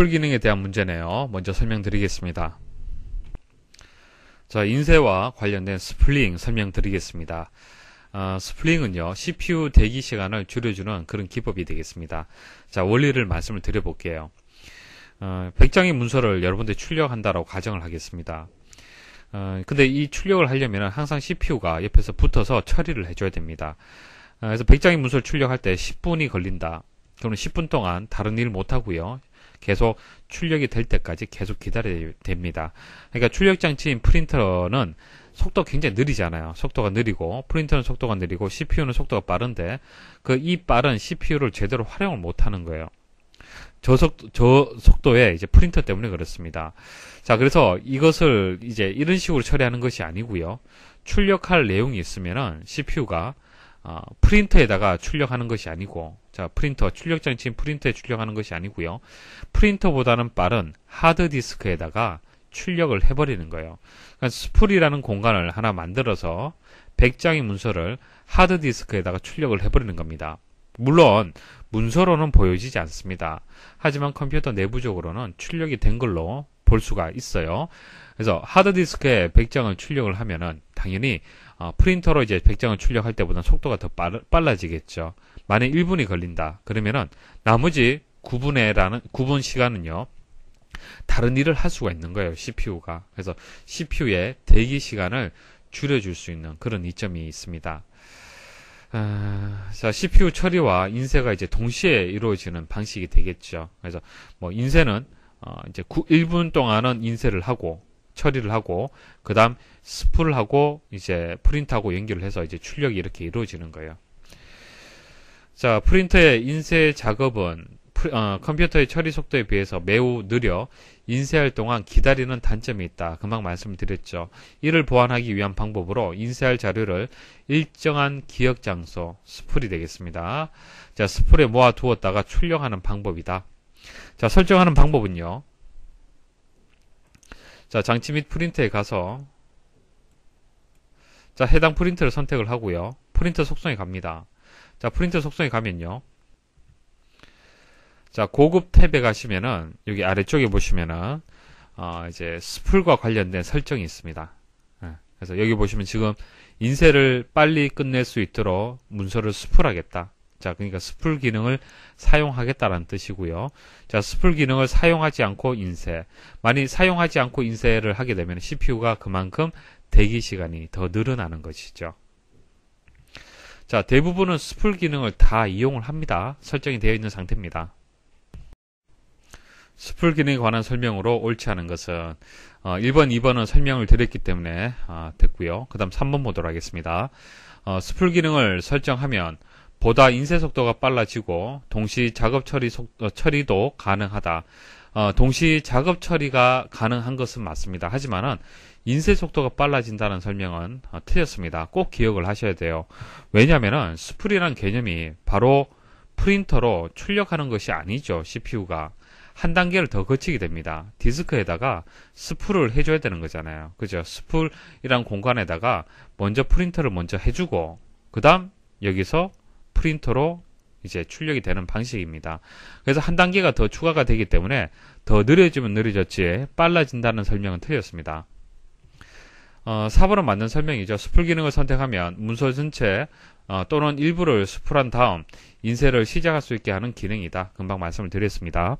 스풀 기능에 대한 문제네요. 먼저 설명드리겠습니다. 자, 인쇄와 관련된 스플링 설명드리겠습니다. 어, 스플링은요, CPU 대기 시간을 줄여주는 그런 기법이 되겠습니다. 자, 원리를 말씀을 드려볼게요. 어, 100장의 문서를 여러분들이 출력한다라고 가정을 하겠습니다. 어, 근데 이 출력을 하려면 항상 CPU가 옆에서 붙어서 처리를 해줘야 됩니다. 어, 그래서 100장의 문서를 출력할 때 10분이 걸린다. 그러면 10분 동안 다른 일 못하고요. 계속 출력이 될 때까지 계속 기다려야 됩니다. 그러니까 출력 장치인 프린터는 속도 굉장히 느리잖아요. 속도가 느리고 프린터는 속도가 느리고 CPU는 속도가 빠른데 그 이 빠른 CPU를 제대로 활용을 못 하는 거예요. 저속 저 속도에 이제 프린터 때문에 그렇습니다. 자, 그래서 이것을 이제 이런 식으로 처리하는 것이 아니고요. 출력할 내용이 있으면은 CPU가 어, 프린터에다가 출력하는 것이 아니고 자 프린터 출력 장치 인 프린터에 출력하는 것이 아니고요. 프린터보다는 빠른 하드 디스크에다가 출력을 해버리는 거예요. 그러니까 스풀이라는 공간을 하나 만들어서 100장의 문서를 하드 디스크에다가 출력을 해버리는 겁니다. 물론 문서로는 보여지지 않습니다. 하지만 컴퓨터 내부적으로는 출력이 된 걸로 볼 수가 있어요. 그래서 하드디스크에 100장을 출력을 하면은 당연히 어, 프린터로 이제 100장을 출력할 때보다 속도가 더 빨, 빨라지겠죠. 만약 1분이 걸린다. 그러면은 나머지 9분에라는 9분 시간은요. 다른 일을 할 수가 있는 거예요. CPU가. 그래서 CPU의 대기 시간을 줄여줄 수 있는 그런 이점이 있습니다. 아, 자, CPU 처리와 인쇄가 이제 동시에 이루어지는 방식이 되겠죠. 그래서 뭐 인쇄는 어, 이제 9, 1분 동안은 인쇄를 하고 처리를 하고 그다음 스풀을 하고 이제 프린트하고 연결을 해서 이제 출력이 이렇게 이루어지는 거예요. 자, 프린터의 인쇄 작업은 어, 컴퓨터의 처리 속도에 비해서 매우 느려 인쇄할 동안 기다리는 단점이 있다. 금방 말씀드렸죠. 이를 보완하기 위한 방법으로 인쇄할 자료를 일정한 기억 장소, 스풀이 되겠습니다. 자, 스풀에 모아 두었다가 출력하는 방법이다. 자, 설정하는 방법은요. 자, 장치 및 프린터에 가서 자, 해당 프린터를 선택을 하고요. 프린터 속성에 갑니다. 자, 프린터 속성에 가면요. 자, 고급 탭에 가시면은 여기 아래쪽에 보시면은 어, 이제 스풀과 관련된 설정이 있습니다. 예, 그래서 여기 보시면 지금 인쇄를 빨리 끝낼 수 있도록 문서를 스풀하겠다. 자, 그러니까 스풀 기능을 사용하겠다라는 뜻이고요. 자, 스풀 기능을 사용하지 않고 인쇄. 만약 사용하지 않고 인쇄를 하게 되면 CPU가 그만큼 대기 시간이 더 늘어나는 것이죠. 자, 대부분은 스풀 기능을 다 이용을 합니다. 설정이 되어 있는 상태입니다. 스풀 기능에 관한 설명으로 옳지 않은 것은 어, 1번, 2번은 설명을 드렸기 때문에 어, 됐고요. 그 다음 3번 보도록 하겠습니다. 어, 스풀 기능을 설정하면 보다 인쇄 속도가 빨라지고 동시 작업 처리 속, 어, 처리도 가능하다. 어, 동시 작업 처리가 가능한 것은 맞습니다. 하지만은 인쇄 속도가 빨라진다는 설명은 어, 틀렸습니다. 꼭 기억을 하셔야 돼요. 왜냐하면은 스풀이라는 개념이 바로 프린터로 출력하는 것이 아니죠. CPU가. 한 단계를 더 거치게 됩니다. 디스크에다가 스풀을 해줘야 되는 거잖아요. 그죠? 스풀이란 공간에다가 먼저 프린터를 먼저 해주고, 그 다음 여기서 프린터로 이제 출력이 되는 방식입니다. 그래서 한 단계가 더 추가가 되기 때문에 더 느려지면 느려졌지 빨라진다는 설명은 틀렸습니다. 어, 4번은 맞는 설명이죠. 스풀 기능을 선택하면 문서 전체 어, 또는 일부를 스풀한 다음 인쇄를 시작할 수 있게 하는 기능이다. 금방 말씀을 드렸습니다.